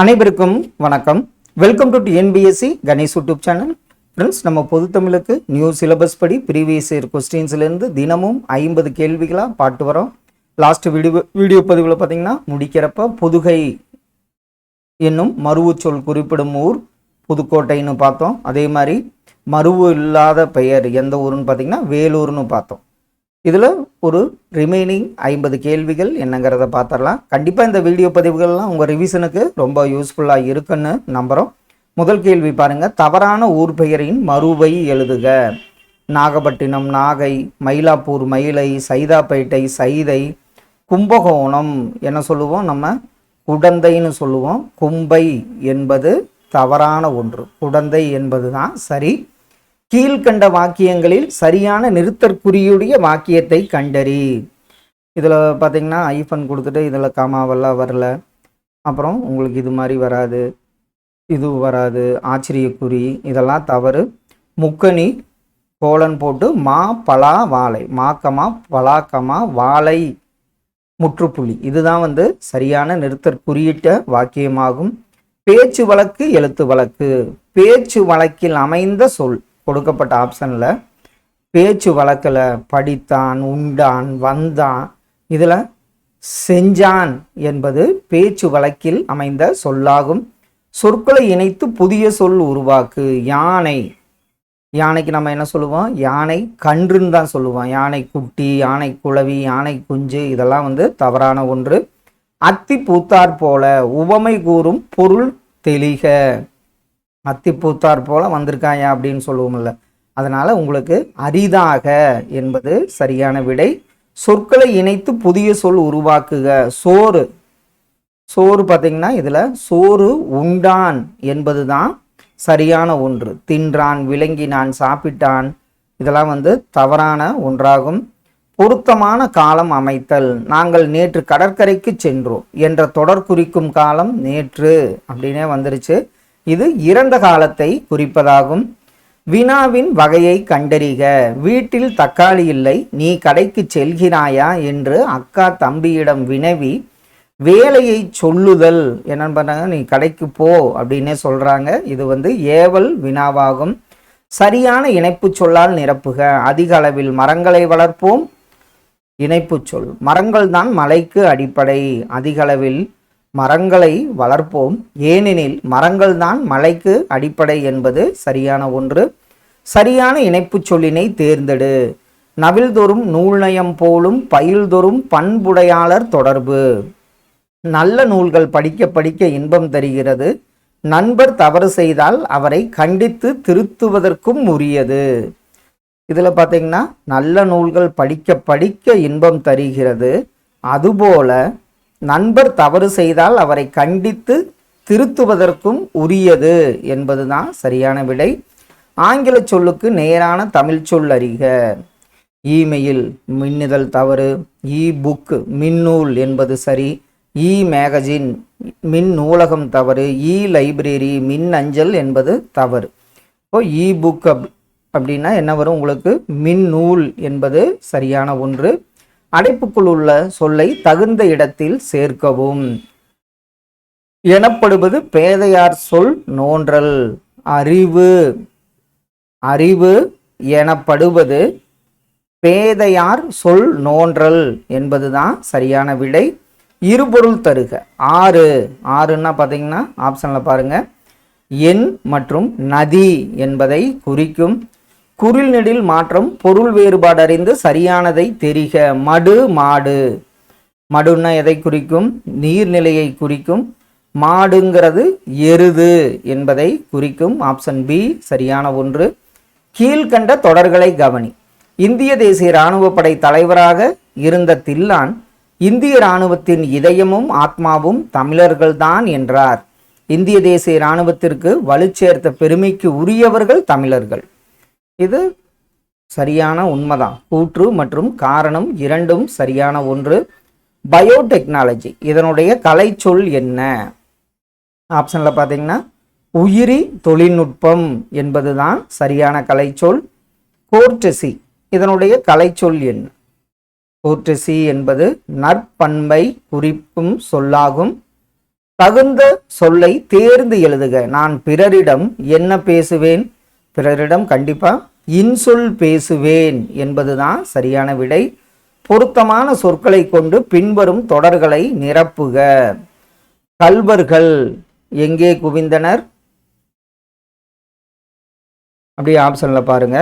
அனைவருக்கும் வணக்கம். Welcome to TNPSC Ganesh YouTube channel friends நம்ம பொது தமிழுக்கு நியூ சிலபஸ் படி ப்ரீவியஸ் இயர் கொஸ்டின்ஸ்லேருந்து தினமும் ஐம்பது கேள்விகளாக பாட்டு வரோம். லாஸ்ட் வீடியோ வீடியோ பதிவில் பார்த்தீங்கன்னா முடிக்கிறப்ப புதுகை என்னும் மருவு சொல் குறிப்பிடும் ஊர் புதுக்கோட்டைன்னு பார்த்தோம். அதே மாதிரி மருவு இல்லாத பெயர் எந்த ஊருன்னு பார்த்தீங்கன்னா வேலூர்னு பார்த்தோம். இதில் ஒரு ரிமைனிங் ஐம்பது கேள்விகள் என்னங்கிறத பார்த்துடலாம். கண்டிப்பாக இந்த வீடியோ பதிவுகள்லாம் உங்கள் ரிவிஷனுக்கு ரொம்ப யூஸ்ஃபுல்லாக இருக்குன்னு நம்புகிறோம் முதல் கேள்வி பாருங்கள் தவறான ஊர் பெயரின் மறுவை எழுதுக. நாகப்பட்டினம் நாகை மயிலாப்பூர் மயிலை சைதாப்பேட்டை சைதை கும்பகோணம் என்ன சொல்லுவோம். நம்ம குடந்தைன்னு சொல்லுவோம். கும்பை என்பது தவறான ஒன்று. குடந்தை என்பது தான் சரி. கீழ்கண்ட வாக்கியங்களில் சரியான நிறுத்தற்குறியுடைய வாக்கியத்தை கண்டறி. இதில் பார்த்தீங்கன்னா ஐஃபன் கொடுத்துட்டு இதில் காமாவெல்லாம் வரல. அப்புறம் உங்களுக்கு இது மாதிரி வராது. இது வராது. ஆச்சரியக்குறி. இதெல்லாம் தவறு. முக்கணி கோலன் போட்டு மா பலா வாழை. மாக்கமா பலாக்கமா வாழை. முற்றுப்புள்ளி. இதுதான் வந்து சரியான நிறுத்தற்குறியிட்ட வாக்கியமாகும். பேச்சு வழக்கு எழுத்து வழக்கு. பேச்சு வழக்கில் அமைந்த சொல். கொடுக்கப்பட்ட ஆப்ஷனில் பேச்சு வழக்கில் படித்தான் உண்டான் வந்தான் இதில் செஞ்சான் என்பது பேச்சு வழக்கில் அமைந்த சொல்லாகும். சொற்களை இணைத்து புதிய சொல் உருவாக்கு யானை. யானைக்கு நம்ம என்ன சொல்லுவோம்? யானை கன்றுன்னு தான் சொல்லுவோம். யானை குட்டி யானை குளவி யானை குஞ்சு இதெல்லாம் வந்து தவறான ஒன்று. அத்தி பூத்தார் போல உவமை கூறும் பொருள் தெளிக. அத்தி பூத்தார் போல வந்திருக்காயா அப்படின்னு சொல்லுவோம்ல. அதனால உங்களுக்கு அரிதாக என்பது சரியான விடை. சொற்களை இணைத்து புதிய சொல் உருவாக்குக. சோறு. சோறு பார்த்தீங்கன்னா இதில் சோறு உண்டான் என்பது தான் சரியான ஒன்று. தின்றான் விளங்கினான் சாப்பிட்டான். இதெல்லாம் வந்து தவறான ஒன்றாகும். பொருத்தமான காலம் அமைத்தல். நாங்கள் நேற்று கடற்கரைக்கு சென்றோம். என்ற தொடர் குறிக்கும் காலம் நேற்று அப்படின்னே வந்துருச்சு. இது இறந்த காலத்தை குறிப்பதாகும். வினாவின் வகையை கண்டறிக. வீட்டில் தக்காளி இல்லை நீ கடைக்கு செல்கிறாயா? என்று அக்கா தம்பியிடம் வினவி வேலையை சொல்லுதல். என்னன்னு பண்ணாங்க நீ கடைக்கு போ அப்படின்னே சொல்கிறாங்க இது வந்து ஏவல் வினாவாகும். சரியான இணைப்பு சொல்லால் நிரப்புக. அதிக அளவில் மரங்களை வளர்ப்போம். இணைப்பு சொல். மரங்கள் தான் மலைக்கு அடிப்படை. அதிகளவில் மரங்களை வளர்ப்போம். ஏனெனில் மரங்கள் தான் மலைக்கு அடிப்படை என்பது சரியான ஒன்று. சரியான இணைப்புச் சொல்லினை தேர்ந்தெடு. நவில்தொறும் நூல்நயம் போலும் பயில்தொறும் பண்புடையாளர் தொடர்பு. நல்ல நூல்கள் படிக்க படிக்க இன்பம் தருகிறது. நண்பர் தவறு செய்தால் அவரை கண்டித்து திருத்துவதற்கும் உரியது. இதில் பார்த்தீங்கன்னா நல்ல நூல்கள் படிக்க படிக்க இன்பம் தருகிறது. அதுபோல நண்பர் தவறு செய்தால் அவரை கண்டித்து திருத்துவதற்கும் உரியது என்பதுதான் சரியான விடை. ஆங்கில சொல்லுக்கு நேரான தமிழ் சொல் அறிக. இமெயில் மின்னிதழ் தவறு இ புக் மின்னூல் என்பது சரி இ மேகசின் மின் நூலகம் தவறு இ லைப்ரரி மின் அஞ்சல் என்பது தவறு. இப்போ இ புக் அப் அப்படின்னா என்ன வரும் உங்களுக்கு? மின் நூல் என்பது சரியான ஒன்று. அடைப்புக்குள் உள்ள சொல்லை தகுந்த இடத்தில் சேர்க்கவும். எனப்படுவது பேதையார் சொல் நோன்றல். அறிவு. அறிவு எனப்படுவது பேதையார் சொல் நோன்றல் என்பதுதான் சரியான விடை. இருபொருள் தருக. ஆறு. ஆறுன்னா பார்த்தீங்கன்னா ஆப்ஷனில் பாருங்கள் எண் மற்றும் நதி என்பதை குறிக்கும். குறில் நெடில் மாற்றம் பொருள் வேறுபாடு அறிந்து சரியானதை தெரிக. மடு மாடு. மடுன்னா எதை குறிக்கும்? நீர்நிலையை குறிக்கும். மாடுங்கிறது எருது என்பதை குறிக்கும். ஆப்ஷன் பி சரியான ஒன்று. கீழ்கண்ட தொடர்களை கவனி. இந்திய தேசிய இராணுவ படை தலைவராக இருந்த தில்லான் இந்திய இராணுவத்தின் இதயமும் ஆத்மாவும் தமிழர்கள்தான் என்றார். இந்திய தேசிய இராணுவத்திற்கு வலுச்சேர்த்த பெருமைக்கு உரியவர்கள் தமிழர்கள். இது சரியான உண்மைதான். கூற்று மற்றும் காரணம் இரண்டும் சரியான ஒன்று. பயோடெக்னாலஜி இதனுடைய கலைச்சொல் என்ன? ஆப்ஷனில் பார்த்தீங்கன்னா உயிரி தொழில்நுட்பம் என்பது தான் சரியான கலைச்சொல். கோர்டசி இதனுடைய கலைச்சொல் என்ன? கோர்டசி என்பது நற்பண்பை குறிப்பும் சொல்லாகும். தகுந்த சொல்லை தேர்ந்து எழுதுக. நான் பிறரிடம் என்ன பேசுவேன்? பிறரிடம் கண்டிப்பாக இன்சொல் பேசுவேன் என்பதுதான் சரியான விடை. பொருத்தமான சொற்களை கொண்டு பின்வரும் தொடர்களை நிரப்புக. கல்வர்கள் எங்கே குவிந்தனர்? அப்படியே ஆப்ஷனில் பாருங்க.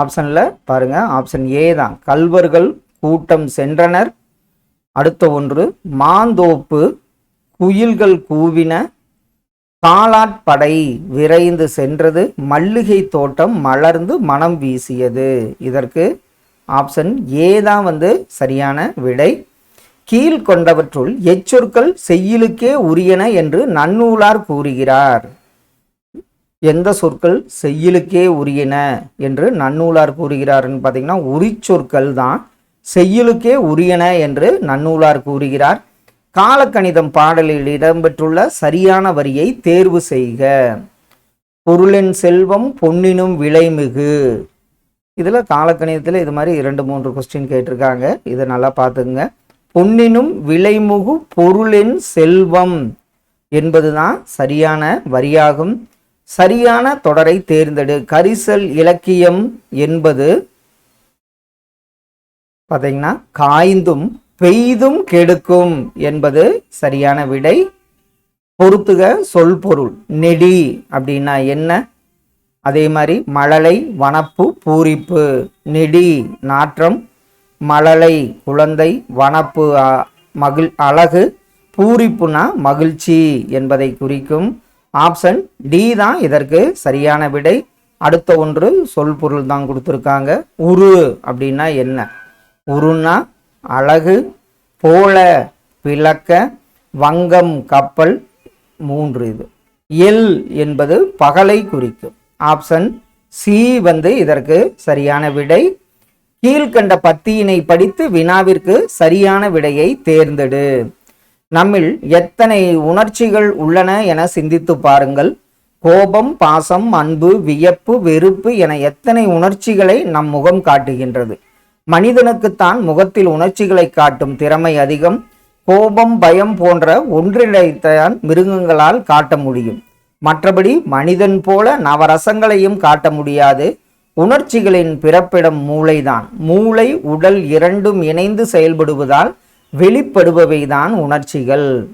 ஆப்ஷனில் பாருங்க ஆப்ஷன் ஏ தான். கல்வர்கள் கூட்டம் சென்றனர். அடுத்த ஒன்று மாந்தோப்பு குயில்கள் கூவின காலாட்படை விரைந்து சென்றது மல்லிகை தோட்டம் மலர்ந்து மனம் வீசியது. இதற்கு ஆப்ஷன் ஏ தான் வந்து சரியான விடை. கீழ்கொண்டவற்றுள் எச்சொற்கள் செய்யுளுக்கே உரியன என்று நன்னூலார் கூறுகிறார். எந்த சொற்கள் செய்யுளுக்கே உரியன என்று நன்னூலார் கூறுகிறார்னு பார்த்தீங்கன்னா உரிச்சொற்கள் தான். செய்யுளுக்கே உரியன என்று நன்னூலார் கூறுகிறார். காலக்கணிதம் பாடலில் இடம்பெற்றுள்ள சரியான வரியை தேர்வு செய்க. பொருளின் செல்வம் பொன்னினும் விலைமிகு இதில் காலக்கணிதத்தில் இது மாதிரி இரண்டு மூன்று கொஸ்டின் கேட்டிருக்காங்க. இதை நல்லா பார்த்துங்க பொன்னினும் விலைமுகு பொருளின் செல்வம் என்பதுதான் சரியான வரியாகும். சரியான தொடரை தேர்ந்தெடு. கரிசல் இலக்கியம் என்பது பார்த்தீங்கன்னா காய்ந்தும் பெய்தும் கெடுக்கும் என்பது சரியான விடை. பொறுத்துக சொல் பொருள். நெடி அப்படின்னா என்ன? அதே மாதிரி மழலை வனப்பு பூரிப்பு. நெடி நாற்றம். மழலை குழந்தை வனப்பு மகிழ் அழகு. பூரிப்புனா மகிழ்ச்சி என்பதை குறிக்கும். ஆப்ஷன் டி தான் இதற்கு சரியான விடை. அடுத்த ஒன்று சொல் பொருள் தான் கொடுத்துருக்காங்க. உரு அப்படின்னா என்ன? உருணா அழகு போல விளக்க வங்கம் கப்பல் மூன்று இது. எல் என்பது பகலை குறிக்கும். ஆப்ஷன் சி வந்து இதற்கு சரியான விடை. கீழ்கண்ட பத்தியினை படித்து வினாவிற்கு சரியான விடையை தேர்ந்தெடு. நம்மில் எத்தனை உணர்ச்சிகள் உள்ளன என சிந்தித்து பாருங்கள். கோபம் பாசம் அன்பு வியப்பு வெறுப்பு என எத்தனை உணர்ச்சிகளை நம் முகம் காட்டுகின்றது. மனிதனுக்குத்தான் முகத்தில் உணர்ச்சிகளை காட்டும் திறமை அதிகம். கோபம் பயம் போன்ற ஒன்றிணைத்தான் மிருகங்களால் காட்ட முடியும். மற்றபடி மனிதன் போல நவரசங்களையும் காட்ட முடியாது. உணர்ச்சிகளின் பிறப்பிடம் மூளைதான். மூளை உடல் இரண்டும் இணைந்து செயல்படுவதால் வெளிப்படுபவைதான் உணர்ச்சிகள்.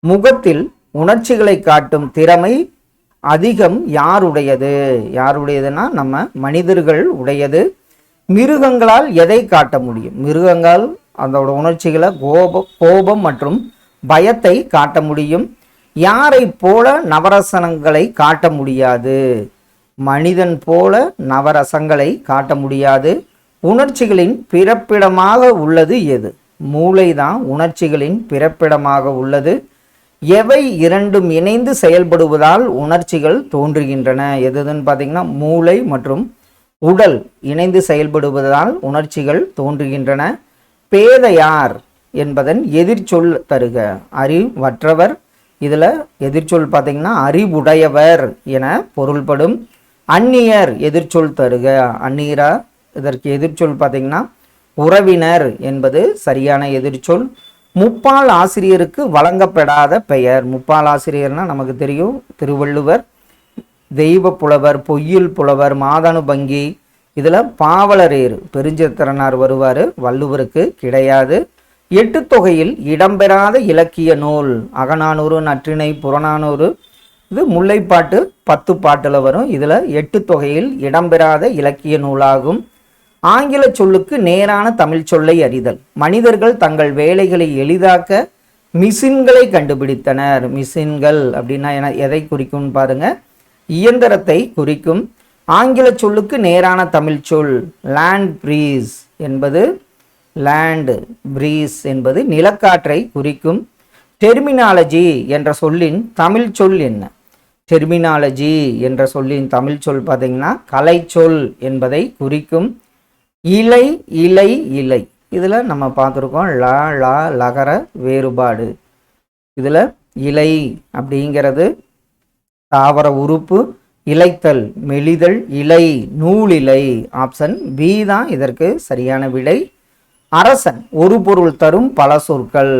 முகத்தில் உணர்ச்சிகளை காட்டும் திறமை அதிகம் யாருடையது? யாருடையதுன்னா நம்ம மனிதர்கள் உடையது. மிருகங்களால் எதை காட்ட முடியும்? மிருகங்கள் அதோட உணர்ச்சிகளை கோபம் கோபம் மற்றும் பயத்தை காட்ட முடியும். யாரை போல நவரசனங்களை காட்ட முடியாது? மனிதன் போல நவரசங்களை காட்ட முடியாது. உணர்ச்சிகளின் பிறப்பிடமாக உள்ளது எது? மூளைதான் உணர்ச்சிகளின் பிறப்பிடமாக உள்ளது. எவை இரண்டும் இணைந்து செயல்படுவதால் உணர்ச்சிகள் தோன்றுகின்றன? எதுன்னு பார்த்தீங்கன்னா மூளை மற்றும் உடல் இணைந்து செயல்படுவதால் உணர்ச்சிகள் தோன்றுகின்றன. பேதையார் என்பதன் எதிர்ச்சொல் தருக. அறிவற்றவர். இதில் எதிர்ச்சொல் பார்த்தீங்கன்னா அறிவுடையவர் என பொருள்படும். அந்நியர் எதிர்ச்சொல் தருக. அந்நியரா இதற்கு எதிர்ச்சொல் பார்த்தீங்கன்னா உறவினர் என்பது சரியான எதிர்ச்சொல் முப்பால் ஆசிரியருக்கு வழங்கப்படாத பெயர். முப்பால் ஆசிரியர்னால் நமக்கு தெரியும். திருவள்ளுவர் தெய்வ புலவர் பொய்யில் புலவர் மாதனுபங்கி இதில் பாவலரேறு பெருஞ்சித்திரனார் வருவார். வள்ளுவருக்கு கிடையாது. எட்டு தொகையில் இடம்பெறாத இலக்கிய நூல் அகநானூறு நற்றிணை புறநானூறு. இது முல்லைப்பாட்டு பத்து பாட்டில் வரும். இதில் எட்டு தொகையில் இடம்பெறாத இலக்கிய நூலாகும். ஆங்கில சொல்லுக்கு நேரான தமிழ் சொல்லை அறிதல். மனிதர்கள் தங்கள் வேலைகளை எளிதாக்க மிஷின்களை கண்டுபிடித்தனர். மிஷின்கள் அப்படின்னா என எதை குறிக்கும்னு பாருங்கள் இயந்திரத்தை குறிக்கும் ஆங்கில சொல்லுக்கு நேரான தமிழ் சொல் லேண்ட் ப்ரீஸ் என்பது லேண்ட் ப்ரீஸ் என்பது நிலக்காற்றை குறிக்கும் டெர்மினாலஜி என்ற சொல்லின் தமிழ் சொல் என்ன? டெர்மினாலஜி என்ற சொல்லின் தமிழ் சொல் பார்த்தீங்கன்னா கலைச்சொல் என்பதை குறிக்கும் இலை இலை இலை. இதில் நம்ம பார்த்துருக்கோம் ல லா லகர வேறுபாடு. இதில் இலை அப்படிங்கிறது தாவர உறுப்பு இலைத்தல் மெலிதல் இலை நூலிலை ஆப்ஷன் பி தான் இதற்கு சரியான விடை. அரசன் ஒரு பொருள் தரும் பல சொற்கள்.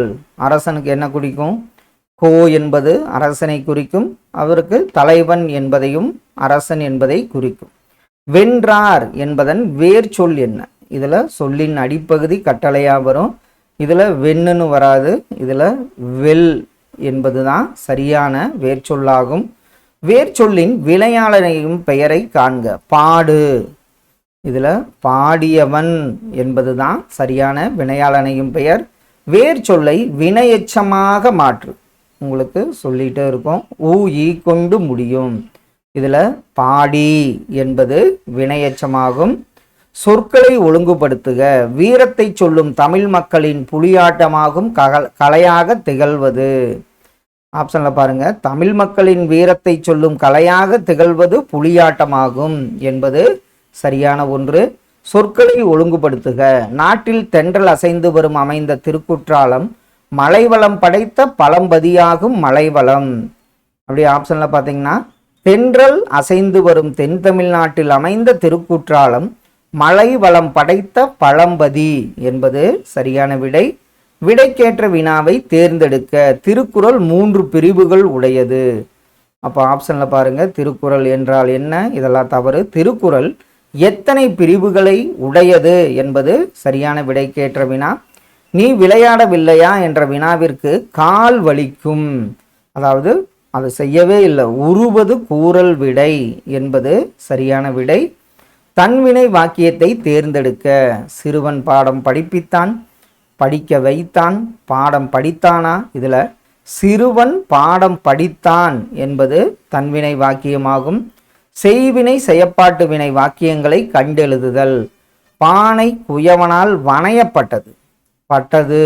அரசனுக்கு என்ன குறிக்கும்? கோ என்பது அரசனை குறிக்கும் அவருக்கு தலைவன் என்பதையும் அரசன் என்பதை குறிக்கும். வென்றார் என்பதன் வேர் சொல் என்ன? இதில் சொல்லின் அடிப்பகுதி கட்டளையாக வரும். இதில் வெண்ணுன்னு வராது. இதில் வெல் என்பது தான் சரியான வேர்ச்சொல்லாகும் வேர்ச்சொல்லின் விளையாளனையும் பெயரை காண்க. பாடு. இதில் பாடியவன் என்பது தான் சரியான வினையாளனையும் பெயர். வேர் சொல்லை வினையச்சமாக மாற்று. உங்களுக்கு சொல்லிட்டே இருக்கும். ஊ ஈ கொண்டு முடியும். இதில் பாடி என்பது வினையச்சமாகும். சொற்களை ஒழுங்குபடுத்துக. வீரத்தை சொல்லும் தமிழ் மக்களின் புலியாட்டமாகும் கக கலையாக திகழ்வது. ஆப்ஷனில் பாருங்க. தமிழ் மக்களின் வீரத்தை சொல்லும் கலையாக திகழ்வது புலியாட்டமாகும் என்பது சரியான ஒன்று. சொற்களை ஒழுங்குபடுத்துக. நாட்டில் தென்றல் அசைந்து வரும் அமைந்த திருக்குற்றாலம் மலைவளம் படைத்த பழம்பதியாகும் மலைவளம். அப்படி ஆப்ஷனில் பார்த்தீங்கன்னா தென்றல் அசைந்து வரும் தென் தமிழ்நாட்டில் அமைந்த திருக்குற்றாலம் மலை வளம் படைத்த பழம்பதி என்பது சரியான விடை. விடைக்கேற்ற வினாவை தேர்ந்தெடுக்க. திருக்குறள் மூன்று பிரிவுகள் உடையது. அப்போ ஆப்ஷனில் பாருங்கள் திருக்குறள் என்றால் என்ன? இதெல்லாம் தவறு. திருக்குறள் எத்தனை பிரிவுகளை உடையது என்பது சரியான விடைக்கேற்ற வினா. நீ விளையாடவில்லையா என்ற வினாவிற்கு கால் வலிக்கும். அதாவது அது செய்யவே இல்லை. உருவது கூறல் விடை என்பது சரியான விடை. தன்வினை வாக்கியத்தை தேர்ந்தெடுக்க. சிறுவன் பாடம் படிப்பித்தான். படிக்க வைத்தான் பாடம் படித்தானா? இதில் சிறுவன் பாடம் படித்தான் என்பது தன்வினை வாக்கியமாகும். செய்வினை செயப்பாட்டு வினை வாக்கியங்களை கண்டெழுதுதல். பானை குயவனால் வணையப்பட்டது. பட்டது.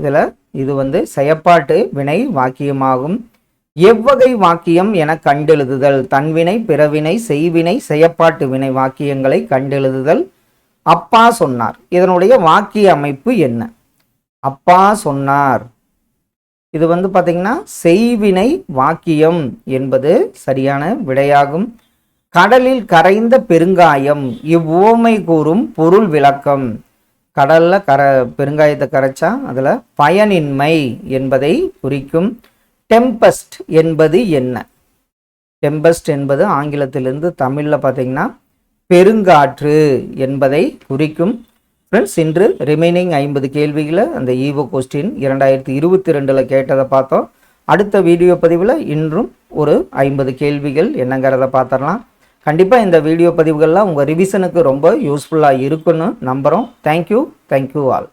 இதில் இது வந்து செயப்பாட்டு வினை வாக்கியமாகும். எவ்வகை வாக்கியம் என கண்டெழுதுதல். தன்வினை பிறவினை செய்வினை செயப்பாட்டு வினை வாக்கியங்களை கண்டெழுதுதல். அப்பா சொன்னார். இதனுடைய வாக்கிய அமைப்பு என்ன? அப்பா சொன்னார். இது வந்து பார்த்தீங்கன்னா செய்வினை வாக்கியம் என்பது சரியான விடையாகும். கடலில் கரைந்த பெருங்காயம் இவ்வுவமை கூறும் பொருள் விளக்கம். கடலில் கர பெருங்காயத்தை கரைச்சா அதில் பயனின்மை என்பதை குறிக்கும். டெம்பஸ்ட் என்பது என்ன? டெம்பஸ்ட் என்பது ஆங்கிலத்திலிருந்து தமிழில் பார்த்தீங்கன்னா பெருங்காற்று என்பதை குறிக்கும். ஃப்ரெண்ட்ஸ் இன்று ரிமைனிங் ஐம்பது கேள்விகளை அந்த ஈவோ கொஸ்டின் இரண்டாயிரத்தி இருபத்தி ரெண்டில் கேட்டதை பார்த்தோம். அடுத்த வீடியோ பதிவில் இன்றும் ஒரு ஐம்பது கேள்விகள் என்னங்கிறத பார்த்துடலாம். கண்டிப்பாக இந்த வீடியோ பதிவுகள்லாம் உங்கள் ரிவிஷனுக்கு ரொம்ப யூஸ்ஃபுல்லாக இருக்குன்னு நம்புகிறோம் தேங்க்யூ தேங்க்யூ ஆல்